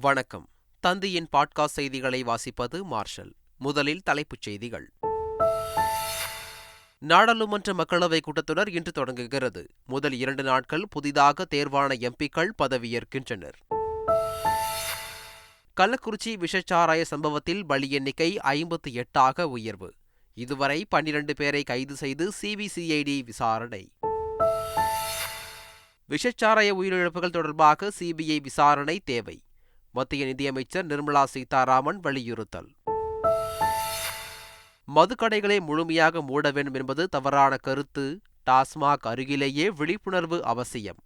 வணக்கம். தந்தியின் பாட்காஸ்ட் செய்திகளை வாசிப்பது மார்ஷல். முதலில் தலைப்புச் செய்திகள். நாடாளுமன்ற மக்களவை கூட்டத்தொடர் இன்று தொடங்குகிறது. முதல் இரண்டு நாட்கள் புதிதாக தேர்வான எம்பிக்கள் பதவியேற்கின்றனர். கள்ளக்குறிச்சி விஷச்சாராய சம்பவத்தில் பலி எண்ணிக்கை ஐம்பத்தி எட்டாக உயர்வு. இதுவரை பன்னிரண்டு பேரை கைது செய்து சிபிசிஐடி விசாரணை. விஷச்சாராய உயிரிழப்புகள் தொடர்பாக சிபிஐ விசாரணை தேவை. மத்திய நிதியமைச்சர் நிர்மலா சீதாராமன் வலியுறுத்தல். மதுக்கடைகளை முழுமையாக மூட வேண்டும் என்பது தவறான கருத்து. டாஸ்மாக் அருகிலேயே விழிப்புணர்வு அவசியம்.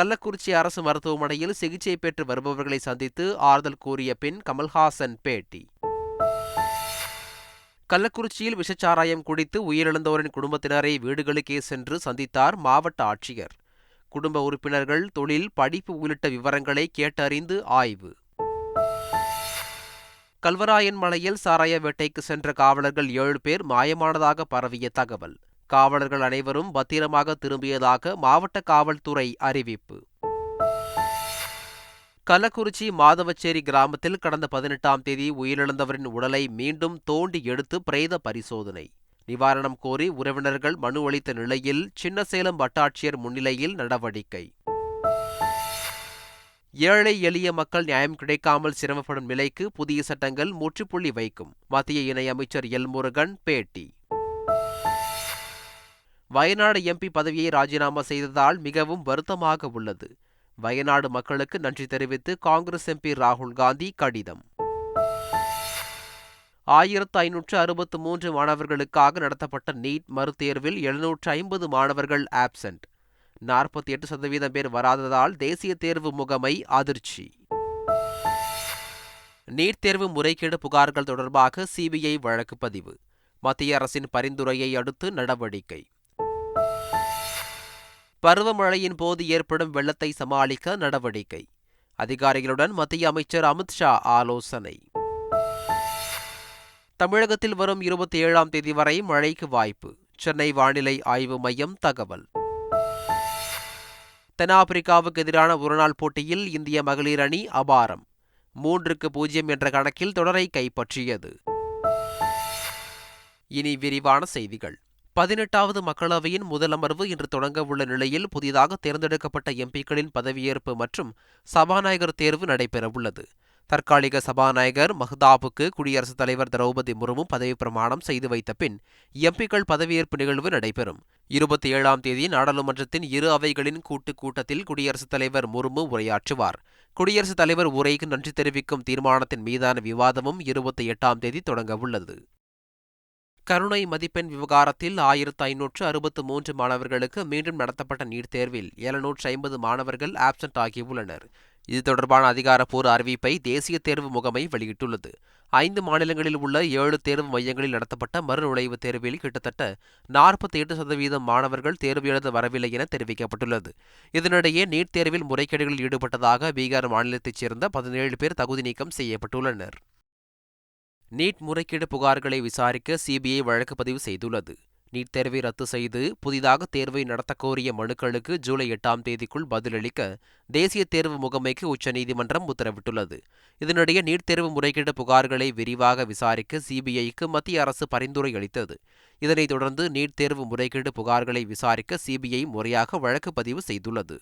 கள்ளக்குறிச்சி அரசு மருத்துவமனையில் சிகிச்சை பெற்று வருபவர்களை சந்தித்து ஆறுதல் கூறிய பின் கமல்ஹாசன் பேட்டி. கள்ளக்குறிச்சியில் விஷச்சாராயம் குடித்து உயிரிழந்தோரின் குடும்பத்தினரை வீடுகளுக்கே சென்று சந்தித்தார் மாவட்ட ஆட்சியர். குடும்ப உறுப்பினர்கள் தொழில் படிப்பு உள்ளிட்ட விவரங்களை கேட்டறிந்து ஆய்வு. கல்வராயன் மலையில் சாராய வேட்டைக்கு சென்ற காவலர்கள் ஏழு பேர் மாயமானதாக பரவிய தகவல். காவலர்கள் அனைவரும் பத்திரமாக திரும்பியதாக மாவட்ட காவல்துறை அறிவிப்பு. கள்ளக்குறிச்சி மாதவச்சேரி கிராமத்தில் கடந்த பதினெட்டாம் தேதி உயிரிழந்தவரின் உடலை மீண்டும் தோண்டி எடுத்து பிரேத பரிசோதனை. நிவாரணம் கோரி உறவினர்கள் மனு அளித்த நிலையில் சின்னசேலம் வட்டாட்சியர் முன்னிலையில் நடவடிக்கை. ஏழை எளிய மக்கள் நியாயம் கிடைக்காமல் சிரமப்படும் நிலைக்கு புதிய சட்டங்கள் முற்றுப்புள்ளி வைக்கும். மத்திய இணையமைச்சர் எல் முருகன் பேட்டி. வயநாடு எம்பி பதவியை ராஜினாமா செய்ததால் மிகவும் வருத்தமாக உள்ளது. வயநாடு மக்களுக்கு நன்றி தெரிவித்து காங்கிரஸ் எம்பி ராகுல் காந்தி கடிதம். ஆயிரத்து ஐநூற்று அறுபத்து மூன்று மாணவர்களுக்காக நடத்தப்பட்ட நீட் மறுதேர்வில் எழுநூற்று ஐம்பது மாணவர்கள் ஆப்சென்ட் நாற்பத்தி எட்டு சதவீதம் பேர் வராததால் தேசிய தேர்வு முகமை அதிர்ச்சி. நீட் தேர்வு முறைகேடு புகார்கள் தொடர்பாக சிபிஐ வழக்கு பதிவு. மத்திய அரசின் பரிந்துரையை அடுத்து நடவடிக்கை. பருவமழையின் போது ஏற்படும் வெள்ளத்தை சமாளிக்க நடவடிக்கை. அதிகாரிகளுடன் மத்திய அமைச்சர் அமித்ஷா ஆலோசனை. தமிழகத்தில் வரும் இருபத்தி ஏழாம் தேதி வரை மழைக்கு வாய்ப்பு. சென்னை வானிலை ஆய்வு மையம் தகவல். தென்னாப்பிரிக்காவுக்கு எதிரான ஒருநாள் போட்டியில் இந்திய மகளிர் அணி அபாரம். மூன்றுக்கு பூஜ்ஜியம் என்ற கணக்கில் தொடரை கைப்பற்றியது. இனி விரிவான செய்திகள். பதினெட்டாவது மக்களவையின் முதல் அமர்வு இன்று தொடங்க உள்ள நிலையில் புதிதாக தேர்ந்தெடுக்கப்பட்ட எம்பிக்களின் பதவியேற்பு மற்றும் சபாநாயகர் தேர்வு நடைபெறவுள்ளது தற்காலிக சபாநாயகர் மஹ்தாபுக்கு குடியரசுத் தலைவர் திரௌபதி முர்மு பதவி பிரமாணம் செய்து வைத்த பின் எம்பிக்கள் பதவியேற்பு நிகழ்வு நடைபெறும். இருபத்தி ஏழாம் தேதி நாடாளுமன்றத்தின் இரு அவைகளின் கூட்டுக் கூட்டத்தில் குடியரசுத் தலைவர் முர்மு உரையாற்றுவார். குடியரசுத் தலைவர் உரைக்கு நன்றி தெரிவிக்கும் தீர்மானத்தின் மீதான விவாதமும் இருபத்தி எட்டாம் தேதி தொடங்கவுள்ளது கருணை மதிப்பெண் விவகாரத்தில் ஆயிரத்து ஐநூற்று அறுபத்து மூன்று மாணவர்களுக்கு மீண்டும் நடத்தப்பட்ட நீட் தேர்வில் எழுநூற்று ஐம்பது மாணவர்கள் ஆப்சென்ட் ஆகியுள்ளனர். இது தொடர்பான அதிகாரப்பூர்வ அறிவிப்பை தேசிய தேர்வு முகமை வெளியிட்டுள்ளது. ஐந்து மாநிலங்களில் உள்ள ஏழு தேர்வு மையங்களில் நடத்தப்பட்ட மறுநுழைவுத் தேர்வில் கிட்டத்தட்ட நாற்பத்தி எட்டு சதவீதம் மாணவர்கள் தேர்வு எழுத வரவில்லை என தெரிவிக்கப்பட்டுள்ளது. இதனிடையே நீட் தேர்வில் முறைகேடுகளில் ஈடுபட்டதாக பீகார் மாநிலத்தைச் சேர்ந்த பதினேழு பேர் தகுதி நீக்கம் செய்யப்பட்டுள்ளனர். நீட் முறைகேடு புகார்களை விசாரிக்க சிபிஐ வழக்கு பதிவு செய்துள்ளது. நீட் தேர்வை ரத்து செய்து புதிதாக தேர்வை நடத்த கோரிய மனுக்களுக்கு ஜூலை எட்டாம் தேதிக்குள் பதிலளிக்க தேசிய தேர்வு முகமைக்கு உச்சநீதிமன்றம் உத்தரவிட்டுள்ளது. இதனிடையே நீட் தேர்வு முறைகேடு புகார்களை விரிவாக விசாரிக்க சிபிஐக்கு மத்திய அரசு பரிந்துரை அளித்தது. இதனைத் தொடர்ந்து நீட் தேர்வு முறைகேடு புகார்களை விசாரிக்க சிபிஐ முறையாக வழக்கு பதிவு செய்துள்ளது.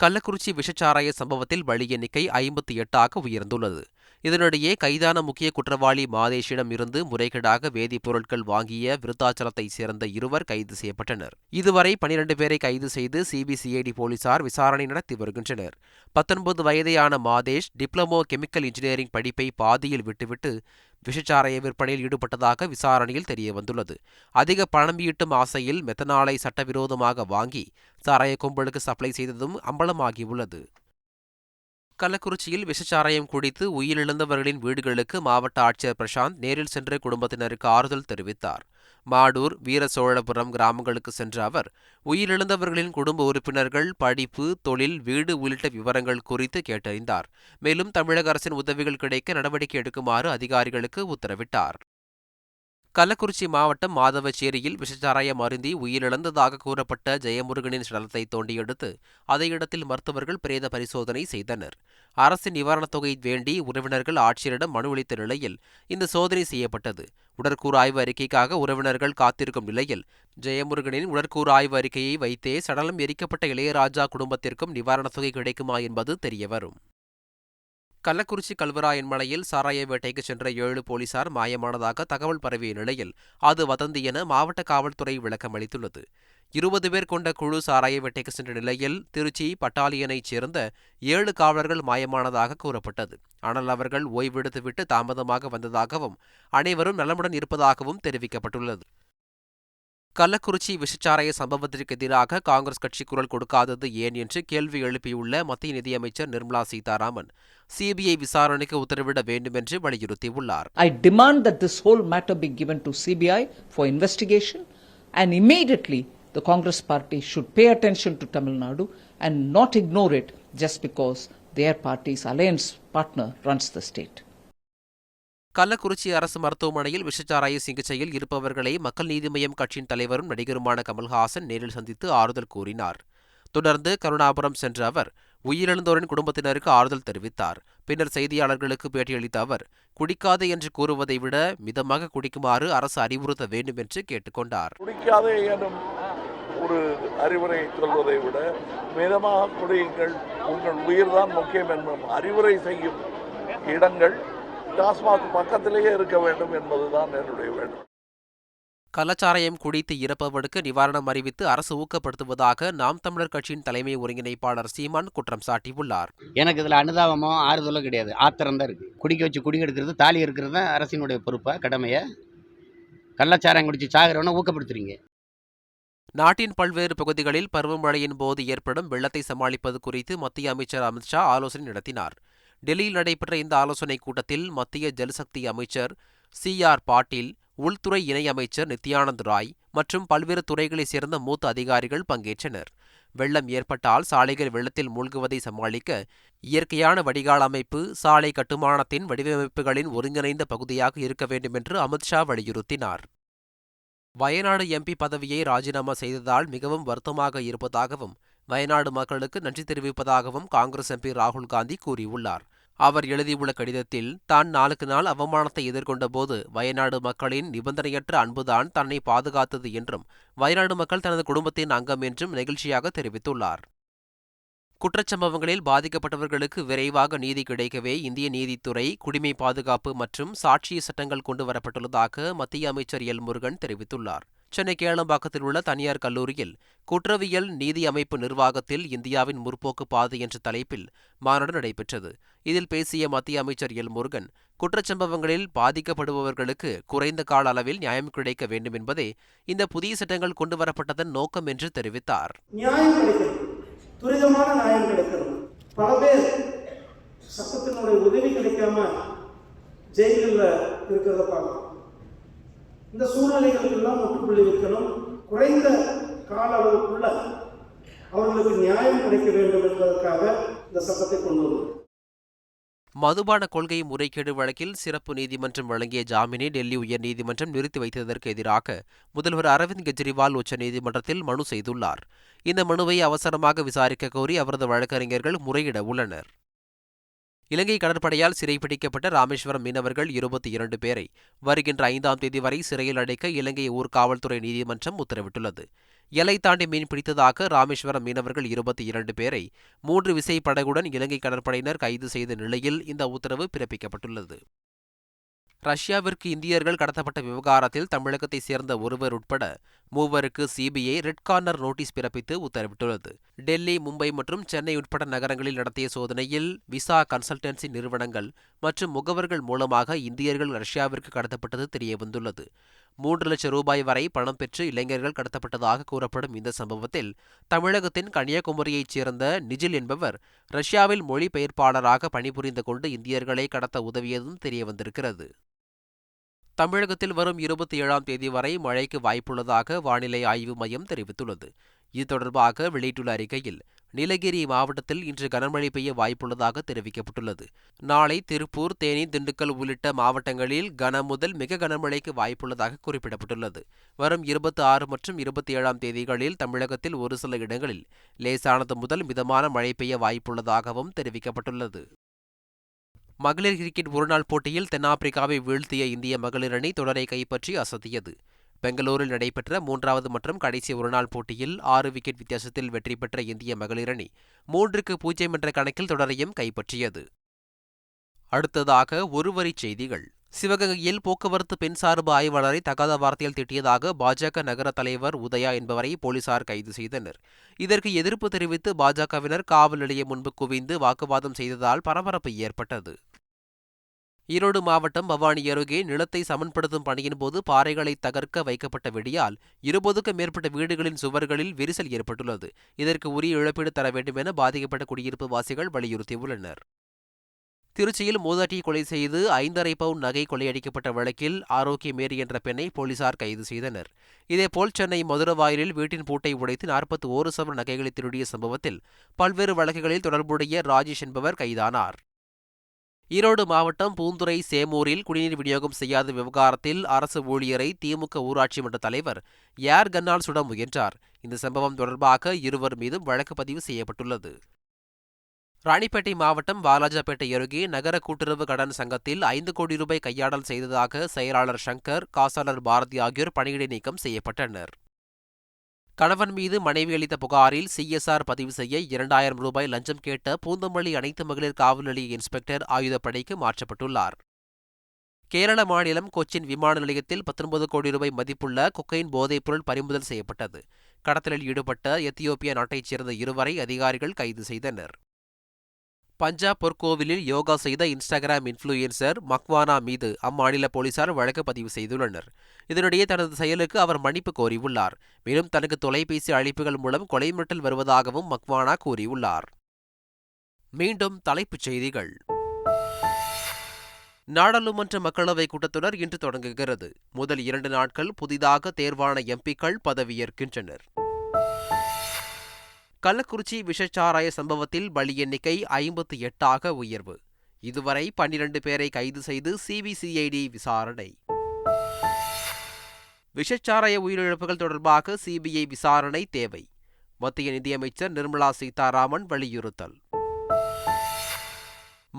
கள்ளக்குறிச்சி விஷச்சாராய சம்பவத்தில் பலி எண்ணிக்கை ஐம்பத்தி எட்டாக உயர்ந்துள்ளது. இதனிடையே கைதான முக்கிய குற்றவாளி மாதேஷிடம் இருந்து முறைகேடாக வேதிப்பொருட்கள் வாங்கிய விருத்தாச்சலத்தைச் சேர்ந்த இருவர் கைது செய்யப்பட்டனர். இதுவரை பனிரண்டு பேரை கைது செய்து சிபிசிஐடி போலீசார் விசாரணை நடத்தி வருகின்றனர். பத்தொன்பது வயதையான மாதேஷ் டிப்ளமோ கெமிக்கல் இன்ஜினியரிங் படிப்பை பாதியில் விட்டுவிட்டு விஷச்சாராய விற்பனையில் ஈடுபட்டதாக விசாரணையில் தெரியவந்துள்ளது. அதிக பணம் ஈட்டும் ஆசையில் மெத்தனாலை சட்டவிரோதமாக வாங்கி சாராய கும்பலுக்கு சப்ளை செய்ததும் அம்பலமாகியுள்ளது. கள்ளக்குறிச்சியில் விஷச்சாராயம் குடித்து உயிரிழந்தவர்களின் வீடுகளுக்கு மாவட்ட ஆட்சியர் பிரசாந்த் நேரில் சென்று குடும்பத்தினருக்கு ஆறுதல் தெரிவித்தார். மாடூர் வீரசோழபுரம் கிராமங்களுக்கு சென்ற அவர் உயிரிழந்தவர்களின் குடும்ப உறுப்பினர்கள் படிப்பு தொழில் வீடு உள்ளிட்ட விவரங்கள் குறித்து கேட்டறிந்தார். மேலும் தமிழக அரசின் உதவிகள் கிடைக்க நடவடிக்கை எடுக்குமாறு அதிகாரிகளுக்கு உத்தரவிட்டார். கள்ளக்குறிச்சி மாவட்டம் மாதவச்சேரியில் விஷச்சாராயம் அருந்தி உயிரிழந்ததாக கூறப்பட்ட ஜெயமுருகனின் சடலத்தை தோண்டியெடுத்து அதே இடத்தில் மருத்துவர்கள் பிரேத பரிசோதனை செய்தனர். அரசின் நிவாரணத் தொகை வேண்டி உறவினர்கள் ஆட்சியரிடம் மனு அளித்த நிலையில் இந்த சோதனை செய்யப்பட்டது. உடற்கூறு ஆய்வு அறிக்கைக்காக உறவினர்கள் காத்திருக்கும் நிலையில் ஜெயமுருகனின் உடற்கூறு ஆய்வு அறிக்கையை வைத்தே சடலம் எரிக்கப்பட்ட இளையராஜா குடும்பத்திற்கும் நிவாரணத் தொகை கிடைக்குமா என்பது தெரியவரும். கள்ளக்குறிச்சி கல்வராயன் மலையில் சாராய வேட்டைக்கு சென்ற ஏழு போலீசார் மாயமானதாக தகவல் பரவிய நிலையில் அது வதந்தி என மாவட்ட காவல்துறை விளக்கம் அளித்துள்ளது. இருபது பேர் கொண்ட குழு சாராய வேட்டைக்கு சென்ற நிலையில் திருச்சி பட்டாலியனைச் சேர்ந்த ஏழு காவலர்கள் மாயமானதாக கூறப்பட்டது. ஆனால் அவர்கள் ஓய்வெடுத்துவிட்டு தாமதமாக வந்ததாகவும் அனைவரும் நலமுடன் இருப்பதாகவும் தெரிவிக்கப்பட்டுள்ளது. கள்ளக்குறிச்சி விஷச்சாராய சம்பவத்திற்கு எதிராக காங்கிரஸ் கட்சி குரல் கொடுக்காதது ஏன் என்று கேள்வி எழுப்பியுள்ள மத்திய நிதியமைச்சர் நிர்மலா சீதாராமன் சிபிஐ விசாரணைக்கு உத்தரவிட வேண்டும் என்று வலியுறுத்தியுள்ளார் I demand that this whole matter be given to CBI for investigation and immediately the Congress party should pay attention to Tamil Nadu and not ignore it just because their party's alliance partner runs the state Kallakurichi அரசு மருத்துவமனையில் விஷச்சாராய சிகிச்சையில் இருப்பவர்களை மக்கள் நீதி மய்யம் கட்சியின் தலைவரும் நடிகருமான கமல்ஹாசன் நேரில் சந்தித்து ஆறுதல் கூறினார். தொடர்ந்து கருணாபுரம் சென்ற அவர் உயிரிழந்தோரின் குடும்பத்தினருக்கு ஆறுதல் தெரிவித்தார். பின்னர் செய்தியாளர்களுக்கு பேட்டியளித்த அவர் குடிக்காதே என்று கூறுவதை விட மிதமாக குடிக்குமாறு அரசு அறிவுறுத்த வேண்டும் என்று கேட்டுக்கொண்டார் குடிக்காதே எனும் ஒரு அறிவுரை சொல்வதை விட மிதமாக குடியுங்கள். உங்கள் உயிர்தான் முக்கியம் என்னும் அறிவுரை செய்யும் இடங்கள் டாஸ்மாக் பக்கத்திலேயே இருக்க வேண்டும் என்பதுதான் என்னுடைய வேண்டும் கள்ளச்சாராயம் குடித்து இறப்பவனுக்கு நிவாரணம் அறிவித்து அரசு ஊக்கப்படுத்துவதாக நாம் தமிழர் கட்சியின் தலைமை ஒருங்கிணைப்பாளர் சீமான் குற்றம் சாட்டியுள்ளார். எனக்கு இதில் அனுதாபமோ ஆறுதலோ கிடையாது. ஆத்திரம் தான் இருக்குது குடிக்க வச்சு குடி எடுக்கிறது தாலி இருக்கிறது தான் அரசினுடைய பொறுப்பா கடமையை? கள்ளச்சாரம் குடிச்சு சாகிறவனை ஊக்கப்படுத்துறீங்க. நாட்டின் பல்வேறு பகுதிகளில் பருவமழையின் போது ஏற்படும் வெள்ளத்தை சமாளிப்பது குறித்து மத்திய அமைச்சர் அமித்ஷா ஆலோசனை நடத்தினார். டெல்லியில் நடைபெற்ற இந்த ஆலோசனைக் கூட்டத்தில் மத்திய ஜல்சக்தி அமைச்சர் சி ஆர் பாட்டீல் உள்துறை இணையமைச்சர் நித்யானந்த் ராய் மற்றும் பல்வேறு துறைகளைச் சேர்ந்த மூத்த அதிகாரிகள் பங்கேற்றனர். வெள்ளம் ஏற்பட்டால் சாலைகள் வெள்ளத்தில் மூழ்குவதை சமாளிக்க இயற்கையான வடிகால் அமைப்பு சாலை கட்டுமானத்தின் வடிவமைப்புகளின் ஒருங்கிணைந்த பகுதியாக இருக்க வேண்டும் என்று அமித்ஷா வலியுறுத்தினார். வயநாடு எம்பி பதவியை ராஜினாமா செய்ததால் மிகவும் வருத்தமாக இருப்பதாகவும் வயநாடு மக்களுக்கு நன்றி தெரிவிப்பதாகவும் காங்கிரஸ் எம்பி ராகுல் காந்தி கூறியுள்ளார். அவர் எழுதியுள்ள கடிதத்தில் தான் நாளுக்கு நாள் அவமானத்தை எதிர்கொண்ட போது வயநாடு மக்களின் நிபந்தனையற்ற அன்புதான் தன்னை பாதுகாத்தது என்றும் வயநாடு மக்கள் தனது குடும்பத்தின் அங்கம் என்றும் நெகிழ்ச்சியாக தெரிவித்துள்ளார். குற்றச்சம்பவங்களில் பாதிக்கப்பட்டவர்களுக்கு விரைவாக நீதி கிடைக்கவே இந்திய நீதித்துறை குடிமை பாதுகாப்பு மற்றும் சாட்சிய சட்டங்கள் கொண்டு வரப்பட்டுள்ளதாக மத்திய அமைச்சர் எல் முருகன் தெரிவித்துள்ளார். சென்னை கேளம்பாக்கத்தில் உள்ள தனியார் கல்லூரியில் குற்றவியல் நீதி அமைப்பு நிர்வாகத்தில் இந்தியாவின் முற்போக்கு பாதை என்ற தலைப்பில் மாநாடு நடைபெற்றது. இதில் பேசிய மத்திய அமைச்சர் எல் முருகன் குற்றச்சம்பவங்களில் பாதிக்கப்படுபவர்களுக்கு குறைந்த கால அளவில் நியாயம் கிடைக்க வேண்டும் என்பதே இந்த புதிய சட்டங்கள் கொண்டுவரப்பட்டதன் நோக்கம் என்று தெரிவித்தார். துரிதமான நியாயம் கிடைக்கிறது. பல பேர் சட்டத்தினுடைய உதவி கிடைக்காம ஜெயிலில் இருக்கிறத பார்க்கலாம் இந்த சூழ்நிலைகளுக்கெல்லாம் முற்றுப்புள்ளி வைக்கணும். குறைந்த கால அளவுக்குள்ள அவர்களுக்கு நியாயம் கிடைக்க வேண்டும் என்பதற்காக இந்த சட்டத்தை கொண்டு வந்தது மதுபான கொள்கை முறைகேடு வழக்கில் சிறப்பு நீதிமன்றம் வழங்கிய ஜாமீனை டெல்லி உயர்நீதிமன்றம் நிறுத்தி வைத்ததற்கு எதிராக முதல்வர் அரவிந்த் கெஜ்ரிவால் உச்சநீதிமன்றத்தில் மனு செய்துள்ளார். இந்த மனுவை அவசரமாக விசாரிக்க கோரி அவரது வழக்கறிஞர்கள் முறையிட உள்ளனர். இலங்கை கடற்படையால் சிறைப்பிடிக்கப்பட்ட ராமேஸ்வரம் மீனவர்கள் இருபத்தி இரண்டு பேரை வருகின்ற ஐந்தாம் தேதி வரை சிறையில் அடைக்க இலங்கை ஊர்காவல்துறை நீதிமன்றம் உத்தரவிட்டுள்ளது. எல்லை தாண்டி மீன் பிடித்ததாக ராமேஸ்வரம் மீனவர்கள் இருபத்தி இரண்டு பேரை மூன்று விசை படகுடன் இலங்கை கடற்படையினர் கைது செய்த நிலையில் இந்த உத்தரவு பிறப்பிக்கப்பட்டுள்ளது. ரஷ்யாவிற்கு இந்தியர்கள் கடத்தப்பட்ட விவகாரத்தில் தமிழகத்தைச் சேர்ந்த ஒருவர் உட்பட மூவருக்கு சிபிஐ ரெட் கார்னர் நோட்டீஸ் பிறப்பித்து உத்தரவிட்டுள்ளது. டெல்லி மும்பை மற்றும் சென்னை உட்பட நகரங்களில் நடத்திய சோதனையில் விசா கன்சல்டன்சி நிறுவனங்கள் மற்றும் முகவர்கள் மூலமாக இந்தியர்கள் ரஷ்யாவிற்கு கடத்தப்பட்டது தெரியவந்துள்ளது. மூன்று லட்சம் ரூபாய் வரை பணம் பெற்று இளைஞர்கள் கடத்தப்பட்டதாக கூறப்படும் இந்த சம்பவத்தில் தமிழகத்தின் கன்னியாகுமரியைச் சேர்ந்த நிஜில் என்பவர் ரஷ்யாவில் மொழிபெயர்ப்பாளராக பணிபுரிந்து கொண்டு இந்தியர்களை கடத்த உதவியதும் தெரியவந்திருக்கிறது. தமிழகத்தில் வரும் இருபத்தி ஏழாம் தேதி வரை மழைக்கு வாய்ப்புள்ளதாக வானிலை ஆய்வு மையம் தெரிவித்துள்ளது. இது தொடர்பாக வெளியிட்டுள்ள அறிக்கையில் நீலகிரி மாவட்டத்தில் இன்று கனமழை பெய்ய வாய்ப்புள்ளதாக தெரிவிக்கப்பட்டுள்ளது. நாளை திருப்பூர் தேனி திண்டுக்கல் உள்ளிட்ட மாவட்டங்களில் கன முதல் மிக கனமழைக்கு வாய்ப்புள்ளதாக குறிப்பிடப்பட்டுள்ளது. வரும் இருபத்தி ஆறு மற்றும் இருபத்தி ஏழாம் தேதிகளில் தமிழகத்தில் ஒரு சில இடங்களில் லேசானது முதல் மிதமான மழை பெய்ய வாய்ப்புள்ளதாகவும் தெரிவிக்கப்பட்டுள்ளது. மகளிர் கிரிக்கெட் ஒருநாள் போட்டியில் தென்னாப்பிரிக்காவை வீழ்த்திய இந்திய மகளிர் அணி தொடரை கைப்பற்றி அசத்தியது. பெங்களூரில் நடைபெற்ற மூன்றாவது மற்றும் கடைசி ஒருநாள் போட்டியில் ஆறு விக்கெட் வித்தியாசத்தில் வெற்றி பெற்ற இந்திய மகளிர் அணி மூன்றுக்கு பூஜ்ஜியம் என்ற கணக்கில் தொடரையும் கைப்பற்றியது. அடுத்ததாக ஒருவரி செய்திகள். சிவகங்கையில் போக்குவரத்து பெண் சார்பு ஆய்வாளரை தகாத வார்த்தையில் திட்டியதாக பாஜக நகர தலைவர் உதயா என்பவரை போலீசார் கைது செய்தனர். இதற்கு எதிர்ப்பு தெரிவித்து பாஜகவினர் காவல் நிலையம் முன்பு குவிந்து வாக்குவாதம் செய்ததால் பரபரப்பு ஏற்பட்டது. ஈரோடு மாவட்டம் பவானி அருகே நிலத்தை சமன்படுத்தும் பணியின் போது பாறைகளை தகர்க்க வைக்கப்பட்ட வெடியால் இருபதுக்கும் மேற்பட்ட வீடுகளின் சுவர்களில் விரிசல் ஏற்பட்டுள்ளது. இதற்கு உரிய இழப்பீடு தர வேண்டும் என பாதிக்கப்பட்ட குடியிருப்பு வாசிகள் வலியுறுத்தியுள்ளனர். திருச்சியில் மூதாட்டியை கொலை செய்து ஐந்தரை பவுன் நகை கொள்ளையடிக்கப்பட்ட வழக்கில் ஆரோக்கிய மேரி என்ற பெண்ணை போலீசார் கைது செய்தனர். இதேபோல் சென்னை மதுரவாயிலில் வீட்டின் பூட்டை உடைத்து நாற்பத்தி ஓரு சவர நகைகளை திருடிய சம்பவத்தில் பல்வேறு வழக்குகளில் தொடர்புடைய ராஜேஷ் என்பவர் கைதானார். ஈரோடு மாவட்டம் பூந்துறை சேமூரில் குடிநீர் விநியோகம் செய்யாத விவகாரத்தில் அரசு ஊழியரை திமுக ஊராட்சி மன்ற தலைவர் ஏர் கன்னால் சுட முயன்றார்? இந்த சம்பவம் தொடர்பாக இருவர் மீதும் வழக்கு பதிவு செய்யப்பட்டுள்ளது. ராணிப்பேட்டை மாவட்டம் வாலாஜாபேட்டை அருகே நகர கூட்டுறவு கடன் சங்கத்தில் ஐந்து கோடி ரூபாய் கையாடல் செய்ததாக செயலாளர் சங்கர் காசாளர் பாரதி ஆகியோர் பணியிடை நீக்கம் செய்யப்பட்டனர். கணவன் மீது மனைவி அளித்த புகாரில் சிஎஸ்ஆர் பதிவு செய்ய இரண்டாயிரம் ரூபாய் லஞ்சம் கேட்ட பூந்தமல்லி அனைத்து மகளிர் காவல் நிலைய இன்ஸ்பெக்டர் ஆயுதப்படைக்கு மாற்றப்பட்டுள்ளார். கேரள மாநிலம் கொச்சின் விமான நிலையத்தில் பத்தொன்பது கோடி ரூபாய் மதிப்புள்ள கொக்கைன் போதைப்பொருள் பறிமுதல் செய்யப்பட்டது. கடத்தலில் ஈடுபட்ட எத்தியோப்பியா நாட்டைச் சேர்ந்த இருவரை அதிகாரிகள் கைது செய்தனர். பஞ்சாப் பொற்கோவிலில் யோகா செய்த இன்ஸ்டாகிராம் இன்ஃப்ளூயன்சர் மக்வானா மீது அம்மாநில போலீசார் வழக்கு பதிவு செய்துள்ளனர். இதனிடையே தனது செயலுக்கு அவர் மன்னிப்பு கோரியுள்ளார். மேலும் தனக்கு தொலைபேசி அழைப்புகள் மூலம் கொலை மிரட்டல் வருவதாகவும் மக்வானா கூறியுள்ளார். மீண்டும் தலைப்புச் செய்திகள். நாடாளுமன்ற மக்களவை கூட்டத்தொடர் இன்று தொடங்குகிறது. முதல் இரண்டு நாட்கள் புதிதாக தேர்வான எம்பிக்கள் பதவியேற்கின்றனர். கள்ளக்குறிச்சி விஷச்சாராய சம்பவத்தில் பலி எண்ணிக்கை ஐம்பத்தி எட்டாக உயர்வு. இதுவரை பன்னிரண்டு பேரை கைது செய்து சிபிசிஐடி விசாரணை. விஷச்சாராய உயிரிழப்புகள் தொடர்பாக சிபிஐ விசாரணை தேவை. மத்திய நிதியமைச்சர் நிர்மலா சீதாராமன் வலியுறுத்தல்.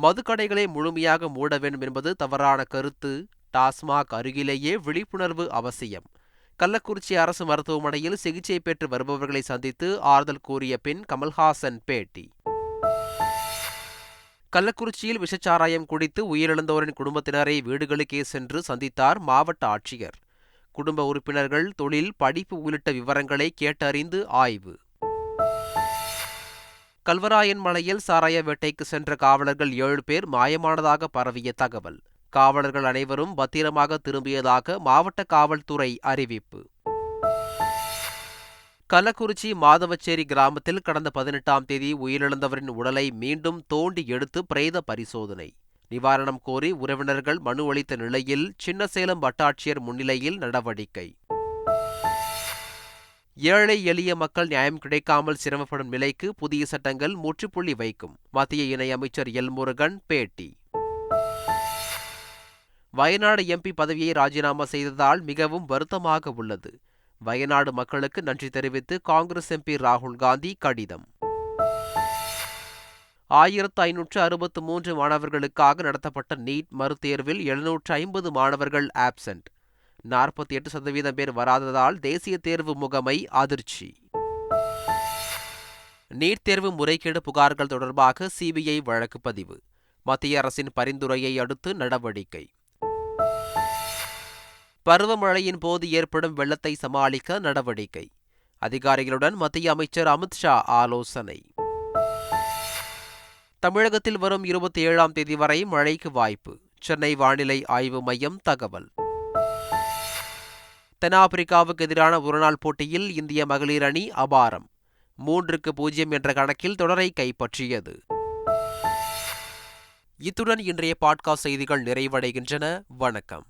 மதுக்கடைகளை முழுமையாக மூட வேண்டும் என்பது தவறான கருத்து. டாஸ்மாக் அருகிலேயே விழிப்புணர்வு அவசியம். கள்ளக்குறிச்சி அரசு மருத்துவமனையில் சிகிச்சை பெற்று வருபவர்களை சந்தித்து ஆறுதல் கூறிய பின் கமல்ஹாசன் பேட்டி. கள்ளக்குறிச்சியில் விஷச்சாராயம் குடித்து உயிரிழந்தோரின் குடும்பத்தினரை வீடுகளுக்கே சென்று சந்தித்தார் மாவட்ட ஆட்சியர். குடும்ப உறுப்பினர்கள் தொழில் படிப்பு உள்ளிட்ட விவரங்களை கேட்டறிந்து ஆய்வு. கல்வராயன் மலையில் சாராய வேட்டைக்கு சென்ற காவலர்கள் ஏழு பேர் மாயமானதாக பரவிய தகவல். காவலர்கள் அனைவரும் பத்திரமாக திரும்பியதாக மாவட்ட காவல்துறை அறிவிப்பு. கள்ளக்குறிச்சி மாதவச்சேரி கிராமத்தில் கடந்த பதினெட்டாம் தேதி உயிரிழந்தவரின் உடலை மீண்டும் தோண்டி எடுத்து பிரேத பரிசோதனை. நிவாரணம் கோரி உறவினர்கள் மனு அளித்த நிலையில் சின்னசேலம் வட்டாட்சியர் முன்னிலையில் நடவடிக்கை. ஏழை எளிய மக்கள் நியாயம் கிடைக்காமல் சிரமப்படும் நிலைக்கு புதிய சட்டங்கள் முற்றுப்புள்ளி வைக்கும். மத்திய இணையமைச்சர் எல் முருகன் பேட்டி. வயநாடு எம்பி பதவியை ராஜினாமா செய்ததால் மிகவும் வருத்தமாக உள்ளது. வயநாடு மக்களுக்கு நன்றி தெரிவித்து காங்கிரஸ் எம்பி ராகுல் காந்தி கடிதம். ஆயிரத்து ஐநூற்று அறுபத்து மூன்று மாணவர்களுக்காக நடத்தப்பட்ட நீட் மறுதேர்வில் எழுநூற்று ஐம்பது மாணவர்கள் ஆப்சென்ட் நாற்பத்தி எட்டு சதவீதம் பேர் வராததால் தேசிய தேர்வு முகமை அதிர்ச்சி. நீட் தேர்வு முறைகேடு புகார்கள் தொடர்பாக சிபிஐ வழக்கு பதிவு. மத்திய அரசின் பரிந்துரையை அடுத்து நடவடிக்கை. பருவமழையின் போது ஏற்படும் வெள்ளத்தை சமாளிக்க நடவடிக்கை. அதிகாரிகளுடன் மத்திய அமைச்சர் அமித்ஷா ஆலோசனை. தமிழகத்தில் வரும் இருபத்தி ஏழாம் தேதி வரை மழைக்கு வாய்ப்பு. சென்னை வானிலை ஆய்வு மையம் தகவல். தென்னாப்பிரிக்காவுக்கு எதிரான ஒருநாள் போட்டியில் இந்திய மகளிர் அணி அபாரம். மூன்றுக்கு பூஜ்ஜியம் என்ற கணக்கில் தொடரை கைப்பற்றியது. இத்துடன் இன்றைய பாட்காஸ்ட் செய்திகள் நிறைவடைகின்றன. வணக்கம்.